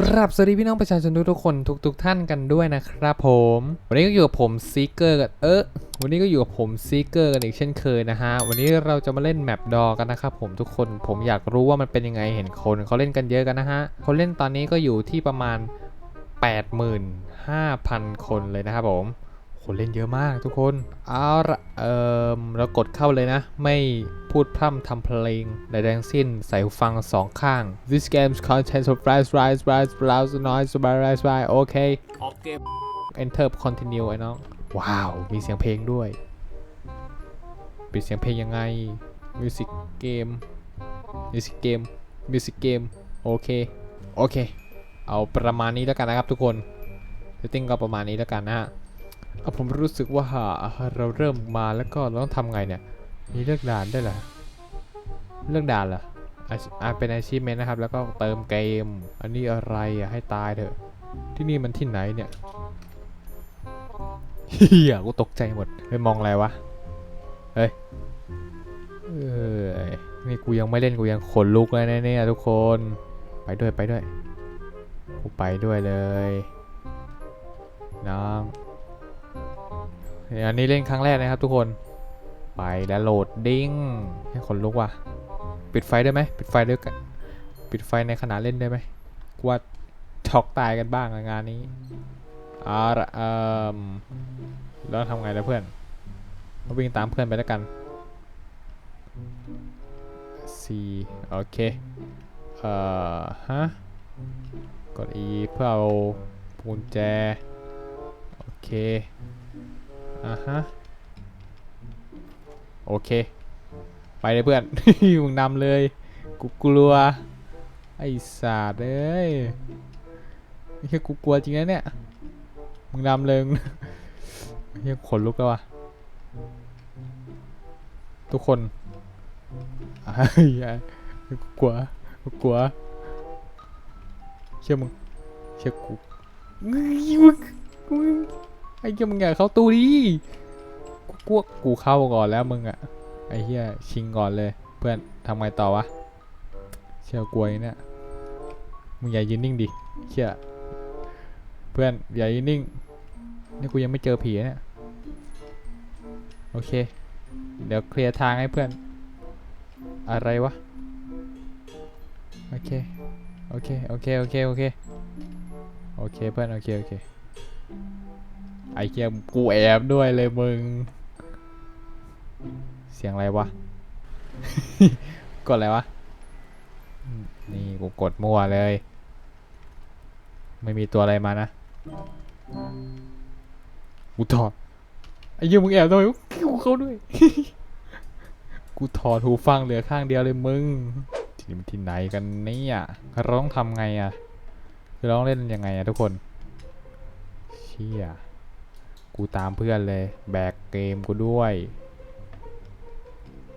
กราบสวัสดีพี่น้องประชาชนทุกๆคนทุกๆท่านกันด้วยนะครับผม วันนี้ก็อยู่กับผมซีเกอร์กันเออวันนี้ก็อยู่กับผมซีเกอร์กันอีกเช่นเคยนะฮะ วันนี้เราจะมาเล่นแมปดอกันนะครับผมทุกคนผมอยากรู้ว่ามันเป็นยังไงเห็นคนเขาเล่นกันเยอะกันนะฮะคนเล่นตอนนี้ก็อยู่ที่ประมาณ 85,000 คนเลยนะครับผม คนเล่นเยอะมากทุกคนเอาละเอ่อเรากดเข้าเลยนะ ไม่พูดพร่ำทำเพลงใดๆทั้งสิ้นใส่หูฟังสองข้าง This game's content of rise rise rise rise noise rise rise rise โอเคออกเกม enter continue ไอ้น้อง ว้าว มีเสียงเพลงด้วย ปิดเสียงเพลงยังไง music game music game music game โอเค โอเค เอาประมาณนี้แล้วกันนะครับทุกคน setting ก็ประมาณนี้แล้วกันนะฮะ เอาผมรู้สึกว่าเราเริ่มมาแล้วก็เราต้องทำไงเนี่ย มีเลือกด่านได้เหรอเลือกด่านเหรออาเป็น achievement นะครับ แล้วก็เติมเกม อันนี้อะไรอะให้ตายเถอะ ที่นี่มันที่ไหนเนี่ยเฮียกูตกใจหมดไปมองอะไรวะ เฮ้ยเออนี่กูยังไม่เล่นกูยังขนลุกเลยเนี่ยทุกคน ไปด้วยไปด้วย กูไปด้วยเลย น้อง อันนี้เล่นครั้งแรกนะครับทุกคน ไปแล้วโหลดดิ้งให้ขนลุกว่ะ ปิดไฟได้ไหม ปิดไฟด้วยกันปิดไฟในขณะเล่นได้ไหมกว่าช็อกตายกันบ้างงานนี้เอาละเอ่มแล้วทำไงล้วเพื่อนก็วิ่งตามเพื่อนไปแล้วกัน C โอเค เอ่อ ฮะ กด E เพื่อเอากุญแจ โอเค อ่าฮะ โอเค ไปเลยเพื่อน มึงนำเลย กูกลัว ไอ้สัตว์เอ้ยไม่ใช่กูกลัวจริงนะเนี่ย มึงนำเลยมึงเฮียขนลุกแล้ววะทุกคนไอ้เหี้ยกูกลัวกูกลัว เชื่อมึง เชื่อกูมึง ไอ้เหี้ยมึงอย่าเข้าตู้ดิกูกลัวกูเข้าก่อนแล้วมึงอะไอ้เหี้ยชิงก่อนเลย เพื่อนทำไงต่อวะเชื่อกลัวเนี่ยมึงอย่ายืนนิ่งดิเชื่อเพื่อนอย่ายืนนิ่งนี่กูยังไม่เจอผีเนี่ยโอเค เดี๋ยวเคลียร์ทางให้เพื่อน อะไรวะโอเคโอเคโอเคโอเคโอเคโอเคเพื่อนโอเคโอเค ไอ้เกียกูแอบด้วยเลยมึง เสียงอะไรวะ กดอะไรวะ นี่กูกดมั่วเลย ไม่มีตัวอะไรมานะกูถอดไอ้เหี้ยมึงแอบทำไมวะกูเข้าด้วย กูถอดหูฟังเหลือข้างเดียวเลยมึง ที่นี่มันที่ไหนกันเนี่ยเราต้องทำไงอะคือเราต้องเล่นยังไงอะทุกคนเชี่ย กูตามเพื่อนเลย แบกเกมกูด้วย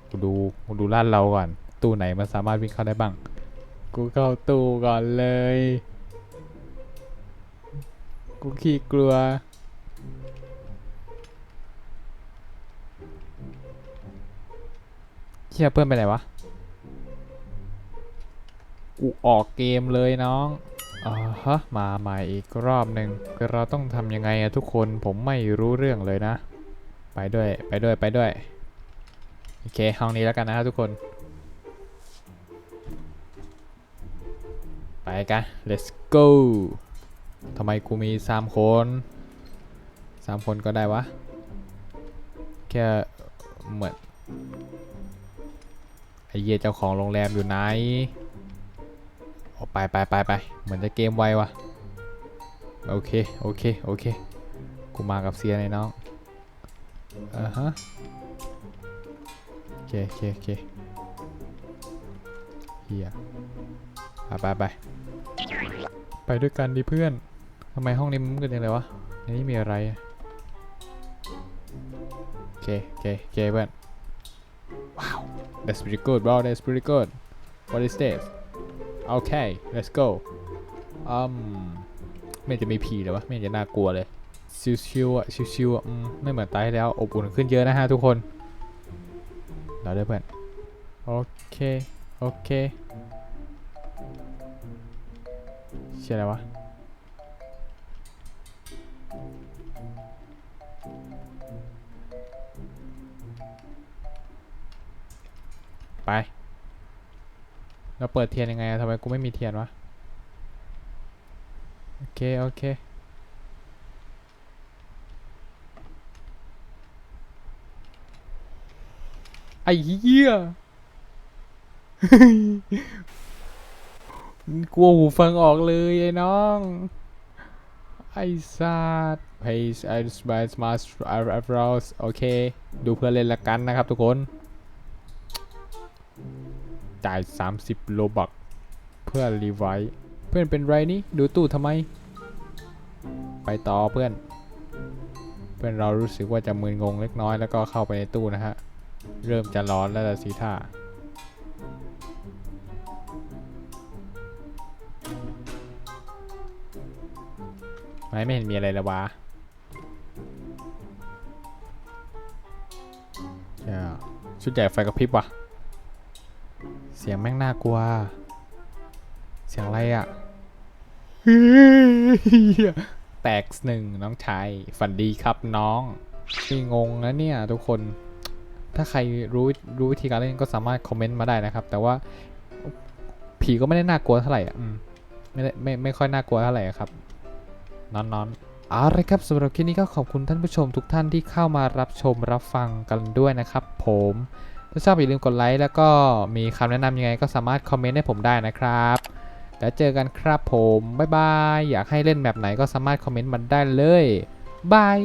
กูดูกูดูลาดเราก่อน ตู้ไหนมันสามารถวิ่งเข้าได้บ้าง กูเข้าตู้ก่อนเลย กูขี้กลัว เชี่ยเพื่อนไปไหนวะ กูออกเกมเลยน้อง อ่าฮะ มาใหม่อีกรอบหนึ่งเราต้องทำยังไงอะทุกคนผมไม่รู้เรื่องเลยนะ ไปด้วยไปด้วยไปด้วย โอเค ห้องนี้แล้วกันนะครับทุกคน ไปกัน let's go ทำไมกูมีสามคนสามคนก็ได้วะ แค่เหมือนไอเหี้ยเจ้าของโรงแรมอยู่ไหน ออกไปไปไปไปเหมือนจะเกมไววะโอเค โอเค โอเค กูมากับเซียนไอ้น้องอ่าฮะโอเคโอเคโอเคเฮียไปไปไปไปด้วยกันดิเพื่อนทำไมห้องนี้มันมืดจังเลยวะในนี้มีอะไรโอเคโอเคโอเคเพื่อนว้าว that's pretty good bro that's pretty good what is this okay let's go อืมไม่จะมีผีเลยวะไม่จะน่ากลัวเลยชิวๆอะชิวๆอะอืมไม่เหมือนตายแล้วอบอุ่นขึ้นเยอะนะฮะทุกคนเราได้เพื่อนโอเคโอเคเชื่ออะไรวะไป เราเปิดเทียนยังไงทำไมกูไม่มีเทียนวะ โอเค โอเค ไอ้เหี้ยกลัวหูฟังออกเลยไอ้น้อง ไอ้สัตว์ Page I by Smart Eyebrows โอเค ดูเพื่อเล่นละกันนะครับทุกคน จ่าย 30 โลบักเพื่อรีไวท์เพื่อนเป็นไรนี่ดูตู้ทำไม ไปต่อเพื่อน เพื่อนเรารู้สึกว่าจะมึนงงเล็กน้อยแล้วก็เข้าไปในตู้นะฮะ เริ่มจะร้อนแล้วล่ะสิท่าไม่ไม่เห็นมีอะไรเลยวะชุดใหญ่ไฟกระพริบว่ะ เสียงแม่งน่ากลัว เสียงอะไรอะ่ะแตกหนึ่งน้องชายฝันดีครับน้องนี่งงนะเนี่ยทุกคน ถ้าใครรู้รู้วิธีการเล่นก็สามารถคอมเมนต์มาได้นะครับ แต่ว่าผีก็ไม่ได้น่ากลัวเท่าไหร่อะอืมไม่ได้ไม่ไม่ค่อยน่ากลัวเท่าไหร่อะครับนอนนอนเอาละครับสำหรับคลิปนี้ก็ขอบคุณท่านผู้ชมทุกท่านที่เข้ามารับชมรับฟังกันด้วยนะครับ ผม ถ้าชอบอย่าลืมกดไลค์แล้วก็มีคำแนะนำยังไงก็สามารถคอมเมนต์ให้ผมได้นะครับแล้วเจอกันครับผม บ๊ายบาย อยากให้เล่นแบบไหนก็สามารถคอมเมนต์มาได้เลยบาย